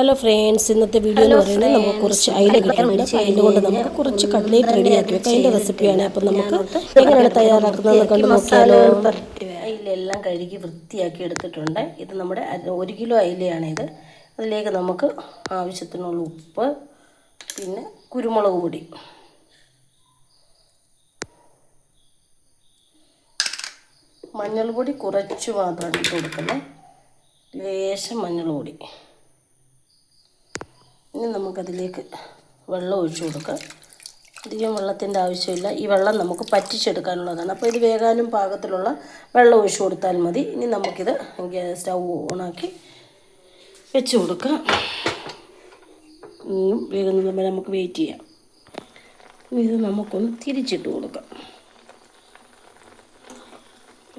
Hello friends ഇന്നത്തെ video എന്ന് പറയുന്നത് നമുക്ക് കുറച്ച് അയില കിട്ടുന്നുണ്ട്. അയില കൊണ്ട് നമുക്ക് കുറച്ച് കട്ലേറ്റ് റെഡിയാക്കി വെക്കാം. അതിന്റെ റെസിപ്പിയാണ് അപ്പം നമുക്ക് എങ്ങനെയാണ് തയ്യാറാക്കുന്നത് കണ്ട് നോക്കിയാലോ? അയിലെല്ലാം കഴുകി വൃത്തിയാക്കി എടുത്തിട്ടുണ്ട്. ഇത് നമ്മുടെ ഒരു കിലോ അയിലയാണ് ഇത് അതിലേക്ക് നമുക്ക് ആവശ്യത്തിനുള്ള ഉപ്പ് പിന്നെ കുരുമുളക് പൊടി. മഞ്ഞൾപ്പൊടി കുറച്ച് മാത്രം ഇട്ട് കൊടുക്കുന്നത് ലേശം മഞ്ഞൾ പൊടി ഇനി നമുക്കതിലേക്ക് വെള്ളം ഒഴിച്ചു കൊടുക്കാം. അധികം വെള്ളത്തിന്റെ ആവശ്യമില്ല. ഈ വെള്ളം നമുക്ക് പറ്റിച്ചെടുക്കാനുള്ളതാണ്. അപ്പോൾ ഇത് വേകാനും പാകത്തിലുള്ള വെള്ളം ഒഴിച്ചു കൊടുത്താൽ മതി. ഇനി നമുക്കിത് സ്റ്റൗ ഓണാക്കി വെച്ച് കൊടുക്കാം. ഇനിയും വേഗം നമ്മൾ നമുക്ക് വെയിറ്റ് ചെയ്യാം. ഇത് നമുക്കൊന്ന് തിരിച്ചിട്ട് കൊടുക്കാം.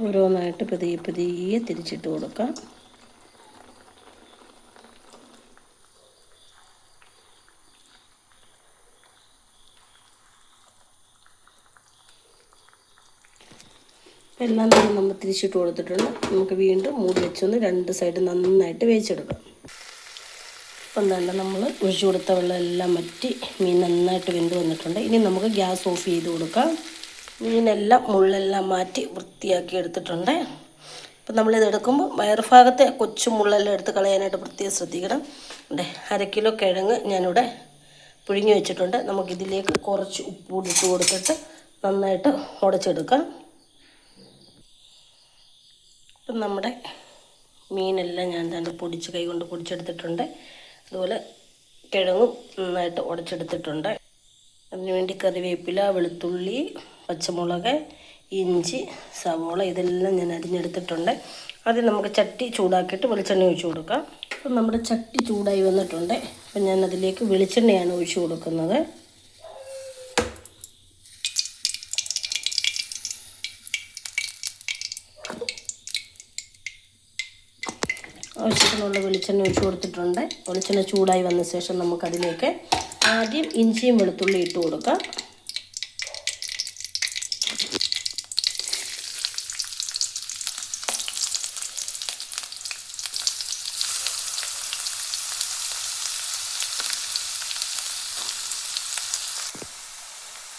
ഓരോന്നായിട്ട് പതിയെ പതിയെ തിരിച്ചിട്ട് കൊടുക്കാം. എല്ലാം തന്നെ നമ്മൾ തിരിച്ചിട്ട് കൊടുത്തിട്ടുണ്ട്. നമുക്ക് വീണ്ടും മൂടി വെച്ചൊന്ന് രണ്ട് സൈഡ് നന്നായിട്ട് വേവിച്ചെടുക്കാം. അപ്പം തന്നെ നമ്മൾ ഒഴിച്ചു കൊടുത്ത വെള്ളം എല്ലാം വറ്റി മീൻ നന്നായിട്ട് വെന്ത് വന്നിട്ടുണ്ട്. ഇനി നമുക്ക് ഗ്യാസ് ഓഫ് ചെയ്ത് കൊടുക്കാം. മീനെല്ലാം മുള്ളെല്ലാം മാറ്റി വൃത്തിയാക്കി എടുത്തിട്ടുണ്ട്. അപ്പം നമ്മളിത് എടുക്കുമ്പോൾ വയറുഭാഗത്തെ കൊച്ചു മുള്ളെല്ലാം എടുത്ത് കളയാനായിട്ട് പ്രത്യേകം ശ്രദ്ധിക്കണം. ഉണ്ട് അര കിലോ കിഴങ്ങ് ഞാനിവിടെ പുഴുങ്ങി വെച്ചിട്ടുണ്ട്. നമുക്കിതിലേക്ക് കുറച്ച് ഉപ്പ് ഇട്ട് കൊടുത്തിട്ട് നന്നായിട്ട് ഉടച്ചെടുക്കാം. ഇപ്പം നമ്മുടെ മീനെല്ലാം ഞാൻ തന്നെ പൊടിച്ച് കൈ കൊണ്ട് പൊടിച്ചെടുത്തിട്ടുണ്ട്. അതുപോലെ കിഴങ്ങും നന്നായിട്ട് ഉടച്ചെടുത്തിട്ടുണ്ട്. അതിനുവേണ്ടി കറിവേപ്പില വെളുത്തുള്ളി പച്ചമുളക് ഇഞ്ചി സവോള ഇതെല്ലാം ഞാൻ അരിഞ്ഞെടുത്തിട്ടുണ്ട്. ആദ്യം നമുക്ക് ചട്ടി ചൂടാക്കിയിട്ട് വെളിച്ചെണ്ണ ഒഴിച്ചു കൊടുക്കാം. അപ്പം നമ്മുടെ ചട്ടി ചൂടായി വന്നിട്ടുണ്ട്. അപ്പം ഞാൻ അതിലേക്ക് വെളിച്ചെണ്ണയാണ് ഒഴിച്ചു കൊടുക്കുന്നത്. ആവശ്യത്തിനുള്ള വെളിച്ചെണ്ണ ഒഴിച്ചു കൊടുത്തിട്ടുണ്ട്. വെളിച്ചെണ്ണ ചൂടായി വന്ന ശേഷം നമുക്കതിലേക്ക് ആദ്യം ഇഞ്ചിയും വെളുത്തുള്ളി ഇട്ട് കൊടുക്കാം.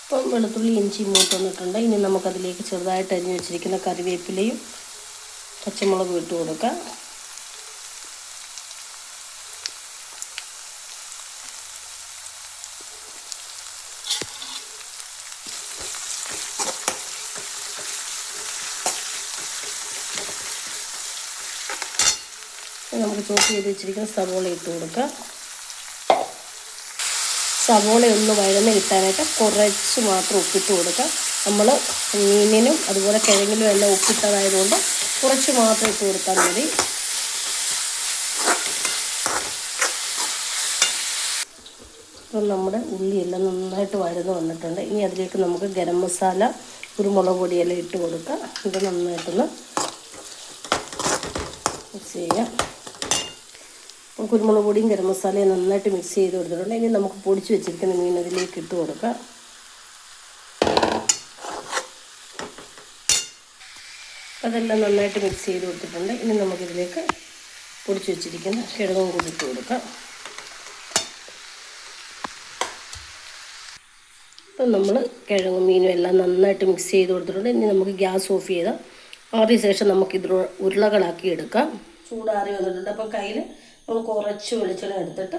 ഇപ്പം വെളുത്തുള്ളി ഇഞ്ചി മൂത്ത് വന്നിട്ടുണ്ട്. ഇനി നമുക്കതിലേക്ക് ചെറുതായിട്ട് അരിഞ്ഞു വെച്ചിരിക്കുന്ന കറിവേപ്പിലയും പച്ചമുളകും ഇട്ട് കൊടുക്കാം. നമുക്ക് ചോപ്പ് ചെയ്ത് വെച്ചിരിക്കുന്ന സവോള ഇട്ട് കൊടുക്കുക സവോള ഒന്ന് വഴന്ന് കിട്ടാനായിട്ട് കുറച്ച് മാത്രം ഉപ്പിട്ട് കൊടുക്കുക നമ്മൾ മീനിനും അതുപോലെ കിഴങ്ങിനും എല്ലാം ഉപ്പിട്ടതായതുകൊണ്ട് കുറച്ച് മാത്രം ഇട്ട് കൊടുത്താൽ മതി. ഇപ്പം നമ്മുടെ ഉള്ളിയെല്ലാം നന്നായിട്ട് വഴന്ന് വന്നിട്ടുണ്ട്. ഇനി അതിലേക്ക് നമുക്ക് ഗരം മസാല കുരുമുളക് പൊടിയെല്ലാം ഇട്ട് കൊടുക്കുക. ഇത് നന്നായിട്ടൊന്ന് മിക്സ് ചെയ്യാം അപ്പം കുരുമുളക് പൊടിയും ഗരം മസാലയും നന്നായിട്ട് മിക്സ് ചെയ്ത് കൊടുത്തിട്ടുണ്ട്. ഇനി നമുക്ക് പൊടിച്ച് വെച്ചിരിക്കുന്ന മീൻ അതിലേക്ക് ഇട്ട് കൊടുക്കുക. അതെല്ലാം നന്നായിട്ട് മിക്സ് ചെയ്ത് കൊടുത്തിട്ടുണ്ട്. ഇനി നമുക്കിതിലേക്ക് പൊടിച്ച് വെച്ചിരിക്കുന്ന കിഴങ്ങും കൂടി ഇട്ട് കൊടുക്കാം. നമ്മൾ കിഴങ്ങും മീനും എല്ലാം നന്നായിട്ട് മിക്സ് ചെയ്ത് കൊടുത്തിട്ടുണ്ട്. ഇനി നമുക്ക് ഗ്യാസ് ഓഫ് ചെയ്താൽ ആറിയ ശേഷം നമുക്ക് ഇത് ഉരുളകളാക്കി എടുക്കാം. ചൂടാറി വന്നിട്ടുണ്ട്. അപ്പം കയ്യിൽ നമ്മൾ കുറച്ച് വെളിച്ചെണ്ണ എടുത്തിട്ട്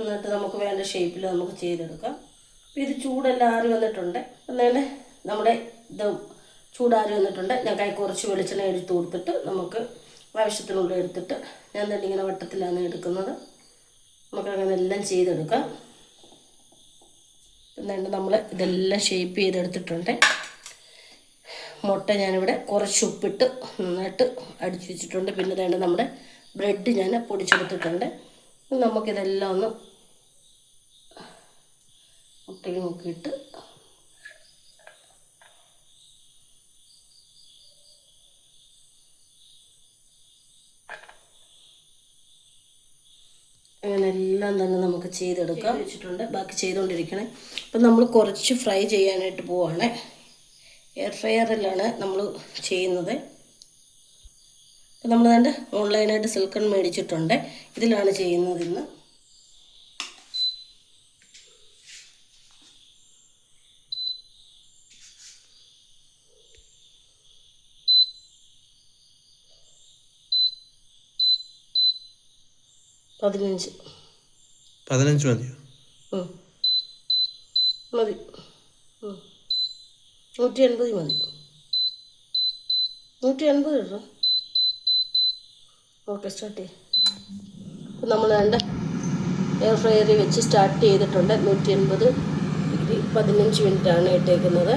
എന്നിട്ട് നമുക്ക് വേണ്ട ഷേപ്പിൽ നമുക്ക് ചെയ്തെടുക്കാം. അപ്പോൾ ഇത് ചൂടെല്ലാം ആറി വന്നിട്ടുണ്ട്. എന്നാൽ നമ്മുടെ ഇത് ചൂടാറി വന്നിട്ടുണ്ട്. ഞാൻ കൈ കുറച്ച് വെളിച്ചെണ്ണ എടുത്ത് കൊടുത്തിട്ട് നമുക്ക് ആവശ്യത്തിനുള്ള എടുത്തിട്ട് ഞാൻ തന്നെ ഇങ്ങനെ വട്ടത്തിലാണ് എടുക്കുന്നത്. നമുക്കങ്ങനെ എല്ലാം ചെയ്തെടുക്കാം. എന്നിട്ട് നമ്മൾ ഇതെല്ലാം ഷേപ്പ് ചെയ്തെടുത്തിട്ടുണ്ട്. മുട്ട ഞാനിവിടെ കുറച്ച് ഉപ്പിട്ട് നന്നായിട്ട് അടിച്ചു വെച്ചിട്ടുണ്ട്. പിന്നെ വേണ്ട നമ്മുടെ ബ്രെഡ് ഞാൻ പൊടിച്ചെടുത്തിട്ടുണ്ട്. നമുക്കിതെല്ലാം ഒന്ന് മുട്ടയിൽ നോക്കിയിട്ട് അങ്ങനെ എല്ലാം തന്നെ നമുക്ക് ചെയ്തെടുക്കാം. വെച്ചിട്ടുണ്ട്. ബാക്കി ചെയ്തുകൊണ്ടിരിക്കണേ അപ്പം നമ്മൾ കുറച്ച് ഫ്രൈ ചെയ്യാനായിട്ട് പോവാണ്. എയർ ഫ്രയറിലാണ് നമ്മൾ ചെയ്യുന്നത്. നമ്മൾ തന്നെ ഓൺലൈനായിട്ട് സിൽക്കൺ മേടിച്ചിട്ടുണ്ട്. ഇതിലാണ് ചെയ്യുന്നത് ഇന്ന്. പതിനഞ്ച്. പതിനഞ്ച് മതിയോ. മതി. നൂറ്റി എൺപത് മതി. നൂറ്റി എൺപത് ഓക്കെ സ്റ്റാർട്ട് ചെയ്യാം. നമ്മൾ രണ്ട് എയർ ഫ്രയറിൽ വെച്ച് സ്റ്റാർട്ട് ചെയ്തിട്ടുണ്ട്. നൂറ്റി എൺപത് ഡിഗ്രി പതിനഞ്ച് മിനിറ്റാണ് ഇട്ടേക്കുന്നത്.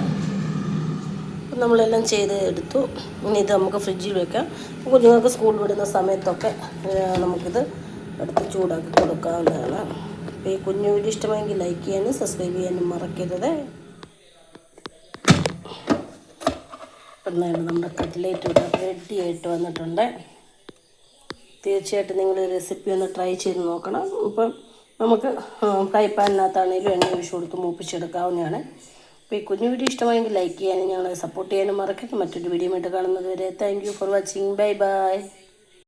അപ്പം നമ്മളെല്ലാം ചെയ്ത് എടുത്തു. ഇനി ഇത് നമുക്ക് ഫ്രിഡ്ജിൽ വെക്കാം. കുഞ്ഞുങ്ങൾക്ക് സ്കൂൾ വിടുന്ന സമയത്തൊക്കെ നമുക്കിത് എടുത്ത് ചൂടാക്കി കൊടുക്കാവുന്നതാണ് അപ്പോൾ ഈ കുഞ്ഞു വീഡിയോ ഇഷ്ടമായെങ്കിൽ ലൈക്ക് ചെയ്യാനും സബ്സ്ക്രൈബ് ചെയ്യാനും മറക്കരുത്. ഇപ്പം നമ്മുടെ കട്ട്ലേറ്റ് ഇവിടെ റെഡി ആയിട്ട് വന്നിട്ടുണ്ട്. തീർച്ചയായിട്ടും നിങ്ങൾ റെസിപ്പി ഒന്ന് ട്രൈ ചെയ്ത് നോക്കണം. ഇപ്പം നമുക്ക് ഫ്രൈ പാനിനകത്താണെങ്കിലും എണ്ണ ഒഴിച്ച് കൊടുത്ത് മൂപ്പിച്ചെടുക്കാവുന്നതാണ്. അപ്പോൾ ഈ കുഞ്ഞു വീഡിയോ ഇഷ്ടമായെങ്കിൽ ലൈക്ക് ചെയ്യാനും ഞങ്ങളെ സപ്പോർട്ട് ചെയ്യാനും മറക്കരുത്. മറ്റൊരു വീഡിയോ ആയിട്ട് കാണുന്നത് വരെ thank for watching bye bye